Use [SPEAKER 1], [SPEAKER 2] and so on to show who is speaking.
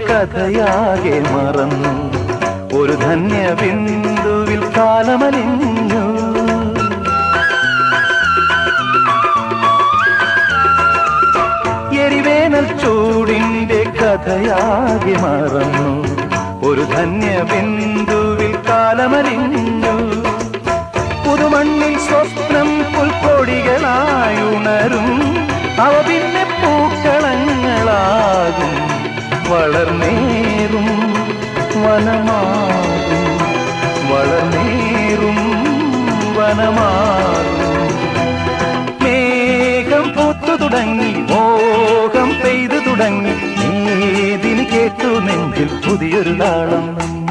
[SPEAKER 1] കഥയാകെ മറന്നു. ഒരു ധന്യ ബിന്ദുവിൽ കാലമലിഞ്ഞു. എരിവേനൽ ചൂടിന്റെ കഥയാകെ മറന്നു. ഒരു ധന്യ ബിന്ദുവിൽ കാലമലിഞ്ഞു. പുതുമണ്ണിൽ സ്വപ്നം പുൽക്കൊടികളായുണരും അവ പിന്നെ പൂക്കളങ്ങളാകും വളർന്നേറും വനമാകും. വളർന്നേറും വനമാകും. മേഘം പൂത്തു തുടങ്ങി മോഹം പെയ്തു തുടങ്ങി. ഏതിന് കേട്ടു നെഞ്ചിൽ പുതിയൊരു താളം